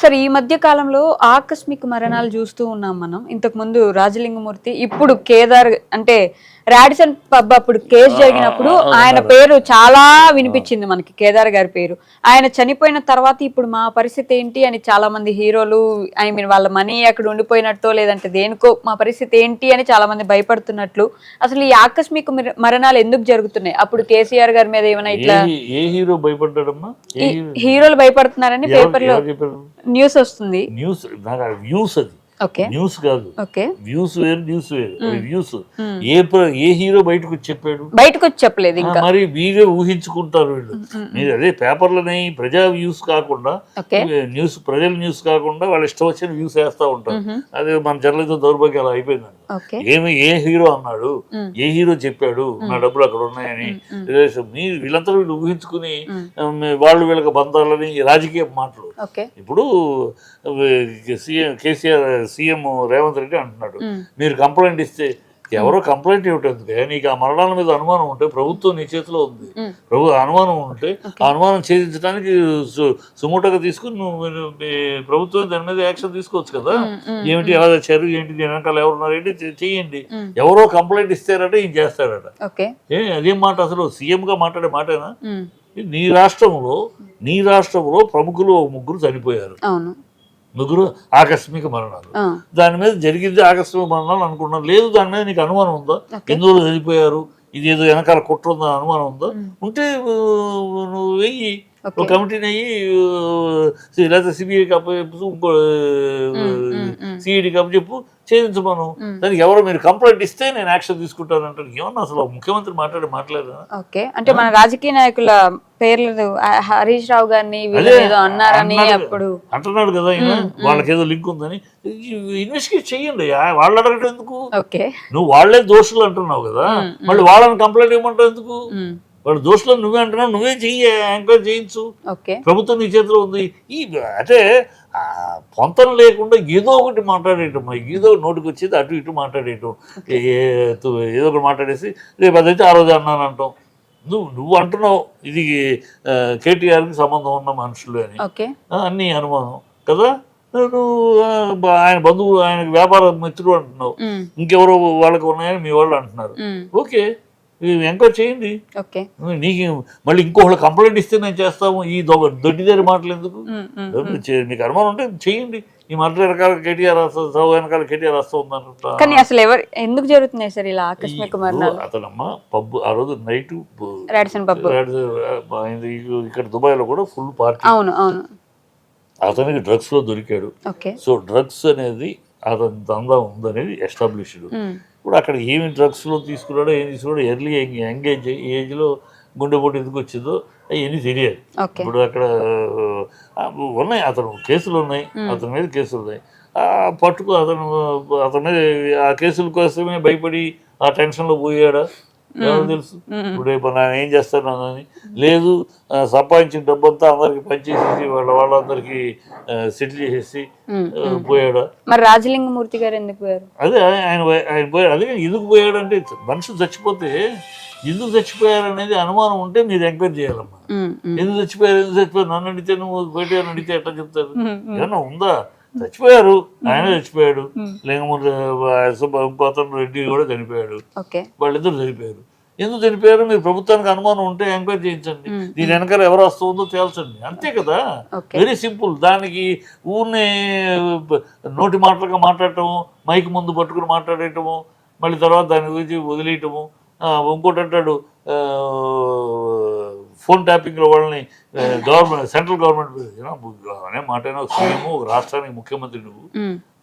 Sir ఈ మధ్య కాలంలో ఆకస్మిక మరణాలు చూస్తూ ఉన్నాం మనం. ఇంతకు ముందు రాజలింగమూర్తి ఇప్పుడు కేదార్ అంటే రాడిసన్ పబ్ అప్పుడు కేసు జరిగినప్పుడు ఆయన పేరు చాలా వినిపించింది మనకి కేదార్ గారి పేరు. ఆయన చనిపోయిన తర్వాత ఇప్పుడు మా పరిస్థితి ఏంటి అని చాలా మంది హీరోలు ఐ మీన్ వాళ్ళ మనీ అక్కడ ఉండిపోయినట్టో లేదంటే దేనికో మా పరిస్థితి ఏంటి అని చాలా మంది భయపడుతున్నట్లు అసలు ఈ ఆకస్మిక మర- మరణాలు ఎందుకు జరుగుతున్నాయి? అప్పుడు కేసీఆర్ గారి మీద ఏమైనా ఇట్లా ఏ హీరో భయపడ్డాడమ్మా? హీరోలు భయపడుతున్నారని పేపర్లో న్యూస్ వస్తుంది. న్యూస్ నాకు అది. న్యూస్ కాదు. వ్యూస్ వేరు న్యూస్ వేరు. వ్యూస్ ఏ ఏ హీరో బయటకు వచ్చి చెప్పాడు? బయటకు వచ్చి చెప్పలేదు మరి మీరే ఊహించుకుంటారు వీళ్ళు. మీరు అదే పేపర్లని ప్రజా వ్యూస్ కాకుండా న్యూస్ ప్రజల న్యూస్ కాకుండా వాళ్ళు ఇష్టం వచ్చిన వ్యూస్ వేస్తూ ఉంటారు. అదే మన జర్నలిజం దౌర్భాగ్యం అలా అయిపోయిందండి ఏమి ఏ హీరో అన్నాడు ఏ హీరో చెప్పాడు నా డబ్బులు అక్కడ ఉన్నాయని మీరు వీళ్ళంతా వీళ్ళు ఊహించుకుని వాళ్ళు వీళ్ళకి బంధాలని రాజకీయ మాటలు. ఇప్పుడు సీఎం కేసీఆర్ సీఎం రేవంత్ రెడ్డి అంటున్నాడు. మీరు కంప్లైంట్ ఇస్తే ఎవరో కంప్లైంట్ ఇవ్వటందుకే నీకు ఆ మరణాల మీద అనుమానం ఉంటే ప్రభుత్వం నీ చేతిలో ఉంది. మ్మ్. ప్రభు అనుమానం ఉంటే ఆ అనుమానం ఛేదించడానికి సుమోటోగా తీసుకుని నువ్వు ప్రభుత్వం దాని మీద యాక్షన్ తీసుకోవచ్చు కదా? ఏమిటి ఎలా తెచ్చారు ఏంటి దీని వెనకాల ఎవరున్నారు ఏంటి చే- చెయ్యండి. ఎవరో కంప్లైంట్ ఇస్తారట ఈయన చేస్తాడట ఓకే. ఏ అదేం మాట అసలు? సీఎంగా మాట్లాడే మాటేనా? నీ రాష్ట్రంలో నీ రాష్ట్రంలో ప్రముఖులు ముగ్గురు చనిపోయారు. ముగ్గురు ఆకస్మిక మరణాలు. దాని మీద జరిగింది ఆకస్మిక మరణాలు అనుకున్నాను. లేదు దాని మీద నీకు అనుమానం ఉందా. ఎందువల్ల చనిపోయారు? ఇది ఏదో వెనకాల కుట్ర ఉందా? అనుమానం ఉందా? ఉంటే నువ్వు వెయ్యి. ఒక కమిటీని అయ్యి లేకపోతే సిబిఐకి అప్పచెప్పు ఇంకో. సిఐడికి అప్పచెప్పు ఛేదించమను. దానికి ఎవరో మీరు కంప్లైంట్ ఇస్తే నేను యాక్షన్ తీసుకుంటాను అంటారు ఏమన్నా అసలు ముఖ్యమంత్రి మాట్లాడి మాట్లాడదా? ఓకే. అంటే మన రాజకీయ నాయకుల పేర్లు ఆ, హరీష్ రావు గారిని ఏదో అన్నారని. అప్పుడు. అంటున్నాడు కదా ఆయన వాళ్ళకి ఏదో లింక్ ఉందని. ఇన్వెస్టిగేట్ చెయ్యండి. వాళ్ళు అడగటం ఎందుకు? ఓకే. నువ్వు వాళ్ళే దోషులు అంటున్నావు కదా. మళ్ళీ వాళ్ళని కంప్లైంట్ ఇవ్వమంటావు ఎందుకు? వాళ్ళు దోషులు నువ్వే అంటున్నావు. నువ్వే చెయ్యి ఎంక్వైరీ చేయించు. ప్రభుత్వం నీ చేతిలో ఉంది. ఈ అంటే ఆ, పొంతన లేకుండా ఏదో ఒకటి మాట్లాడేయటం. ఏదో నోటికి వచ్చేది అటు ఇటు మాట్లాడేయటం. ఏదో ఒకటి మాట్లాడేసి రేపు అదైతే ఆ రోజు అన్నాను అంటాం. నువ్వు నువ్వు అంటున్నావు ఇది కేటీఆర్కి సంబంధం ఉన్న మనుషులు అని. అన్నీ అనుమానం. కదా? నువ్వు ఆయన బంధువు ఆయన వ్యాపార మిత్రుడు అంటున్నావు. ఇంకెవరో వాళ్ళకి ఉన్నాయని మీ వాళ్ళు అంటున్నారు. ఓకే. ఎంక్వైరీ చేయండి. ఓకే. నీకు మళ్ళీ ఇంకొకళ్ళు కంప్లైంట్ ఇస్తే నేను చేస్తాము. ఈ దొడ్డిదారి మాటలు ఎందుకు? మీకు అనుమానం ఉంటే చేయండి. ఈ మరల వెనకాల కేటీఆర్ సౌ వెనకాల కేటీఆర్ వస్తూ ఉందంట కానీ అసలు ఎవరు ఎందుకు జరుగుతున్నాయి సార్ ఇలా ఆకస్మిక మరణాలు? అతనమ్మ పబ్బు ఆ రోజు నైట్ రాడిసన్ పబ్. ఇక్కడ దుబాయ్లో కూడా ఫుల్ పార్టీ. అవును అవును. అతనికి డ్రగ్స్లో దొరికాడు. ఓకే. సో డ్రగ్స్ అనేది అతని దందా ఉందనేది ఎస్టాబ్లిష్డ్. ఇప్పుడు అక్కడ ఏమి డ్రగ్స్లో తీసుకున్నాడో ఏం తీసుకున్నాడో ఎర్లీ ఎంగేజ్ ఏజ్లో గుండెపోటు ఎందుకు వచ్చిందో అవన్నీ తెలియాలి. ఇప్పుడు అక్కడ ఉన్నాయి అతను కేసులు ఉన్నాయి అతని మీద కేసులు ఉన్నాయి. ఆ పట్టుకు అతను అతని మీద ఆ కేసుల కోసమే భయపడి ఆ టెన్షన్లో పోయాడా? ఎవరు తెలుసు? ఇప్పుడు రేపు నేను ఏం చేస్తాను అని లేదు సంపాదించిన డబ్బంతా అందరికి పనిచేసేసి వాళ్ళ వాళ్ళందరికీ సెటిల్ చేసేసి పోయాడా? మరి రాజలింగమూర్తి గారు ఎందుకు పోయారు? అదే ఆయన ఆయన పోయాడు. అదే ఎందుకు పోయాడంటే మనుషులు చచ్చిపోతే ఎందుకు చచ్చిపోయారనేది అనుమానం ఉంటే మీరు ఎంక్వైరీ చేయాలమ్మా. ఎందుకు చచ్చిపోయారు ఎందుకు చచ్చిపోయారు? నన్ను అడిగితే నువ్వు బయట అడిగితే ఎట్లా చెప్తారు. ఏమన్నా ఉందా? చచ్చిపోయారు ఆయన చచ్చిపోయాడు. ఇంకో అతను రెడ్డి కూడా చనిపోయాడు. వాళ్ళిద్దరు చనిపోయారు. ఎందుకు చనిపోయారు? మీరు ప్రభుత్వానికి అనుమానం ఉంటే ఎంక్వైరీ చేయించండి. దీని వెనకాల ఎవరు వస్తుందో తేల్చండి. అంతే కదా? Very simple. దానికి ఊరినే నోటి మాటలుగా మాట్లాడటము మైక్ ముందు పట్టుకుని మాట్లాడేయటము మళ్ళీ తర్వాత దాని గురించి వదిలేయటము. ఇంకోటి అంటాడు ఫోన్ ట్యాపింగ్లో వాళ్ళని గవర్నమెంట్ సెంట్రల్ గవర్నమెంట్ అనే మాట ఒక సీఎం ఒక రాష్ట్రానికి ముఖ్యమంత్రి నువ్వు.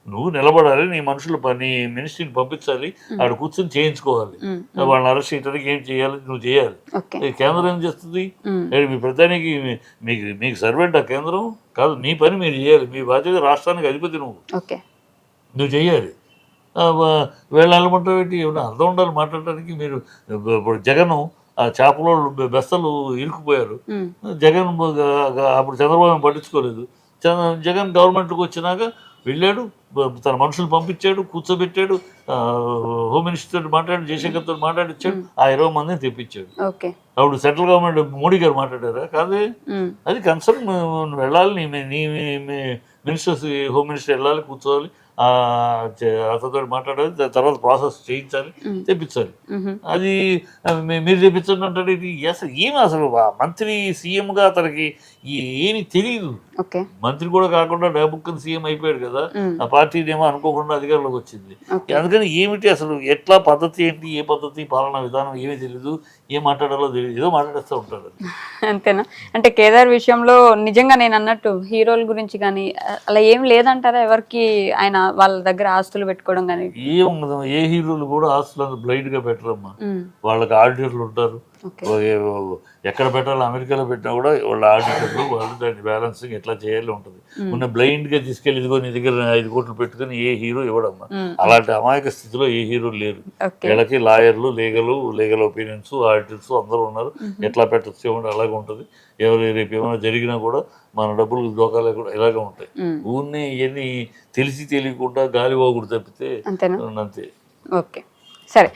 నువ్వు నిలబడాలి నీ మనుషులు నీ మినిస్ట్రీని పంపించాలి ఆడ కూర్చొని చేయించుకోవాలి. వాళ్ళని అరెస్ట్ చేయడానికి ఏం చేయాలి నువ్వు చేయాలి. కేంద్రం ఏం చేస్తుంది? మీ ప్రధానికి మీ- మీకు మీకు సర్వెంట్ ఆ కేంద్రం? కాదు నీ పని మీరు చేయాలి. మీ బాధ్యత రాష్ట్రానికి అధిపతి నువ్వు. నువ్వు చేయాలి. వీళ్ళు వెళ్ళమంటావు ఏంటి ఏమన్నా అర్థం ఉండాలి మాట్లాడడానికి మీరు ఇప్పుడు జగన్ ఆ చేపలో బెస్తలు ఇరుక్కుపోయారు. ఉమ్, జగన్ అప్పుడు చంద్రబాబు పట్టించుకోలేదు. జగన్ గవర్నమెంట్కి వచ్చినాక వెళ్ళాడు తన మనుషులు పంపించాడు కూర్చోబెట్టాడు హోమ్ మినిస్టర్తో మాట్లాడి జయశంకర్తో మాట్లాడిచ్చాడు ఆ ఇరవై మందిని తెప్పించాడు. అప్పుడు సెంట్రల్ గవర్నమెంట్ మోడీ గారు మాట్లాడారా? కాదే. అది కన్సర్న్ వెళ్ళాలి నీ మినిస్టర్స్ హోమ్ మినిస్టర్ వెళ్ళాలి కూర్చోవాలి అతనితో మాట్లాడాలి దాని తర్వాత ప్రాసెస్ చేయించాలి తెప్పించాలి. అది మీరు తెప్పించండి అంటే ఇది అసలు ఏమి అసలు మంత్రి సీఎంగా అతనికి ఏమి తెలియదు మంత్రి కూడా కాకుండా డబ్బుక్కని సీఎం అయిపోయాడు కదా. ఆ పార్టీ ఏమో అనుకోకుండా అధికారంలోకి వచ్చింది. అందుకని ఏమిటి అసలు ఎట్లా పద్ధతి ఏంటి ఏ పద్ధతి పాలనా విధానం ఏమీ తెలియదు ఏం మాట్లాడాలో తెలియదు ఏదో మాట్లాడేస్తూ ఉంటాడు. అంతేనా? అంటే కేదార్ విషయంలో నిజంగా నేను అన్నట్టు హీరోల గురించి కానీ అలా ఏం లేదంటారా ఎవరికి ఆయన వాళ్ళ దగ్గర ఆస్తులు పెట్టుకోవడం కానీ. ఏ ఉండదు ఏ హీరోలు కూడా ఆస్తులను బ్లైండ్గా పెట్టరమ్మా వాళ్ళకి ఆడిటర్లు ఉంటారు. ఎక్కడ పెట్టాలో అమెరికాలో పెట్టినా కూడా వాళ్ళ ఆడిటర్లు వాళ్ళు దాన్ని బ్యాలెన్సింగ్ ఎట్లా చేయాలి ఉంటుంది. ఉన్న బ్లైండ్గా తీసుకెళ్ళి ఇదిగో నీ దగ్గర ఐదు కోట్లు పెట్టుకుని ఏ హీరో ఇవ్వడమ్మా. అలాంటి అమాయక స్థితిలో ఏ హీరో లేరు. వీళ్ళకి లాయర్లు లీగలు లీగల్ ఒపీనియన్స్ ఆడిటర్స్ అందరూ ఉన్నారు. ఎట్లా పెట్టచ్చు ఏమంటే అలాగే ఉంటుంది. ఎవరు రేపు ఏమైనా జరిగినా కూడా మన డబ్బులు దోకాలే కూడా ఇలాగే ఉంటాయి. ఊరిని ఇవన్నీ తెలిసి తెలియకుండా గాలి పోగుడు తప్పితే అంతే. ఓకే సరే.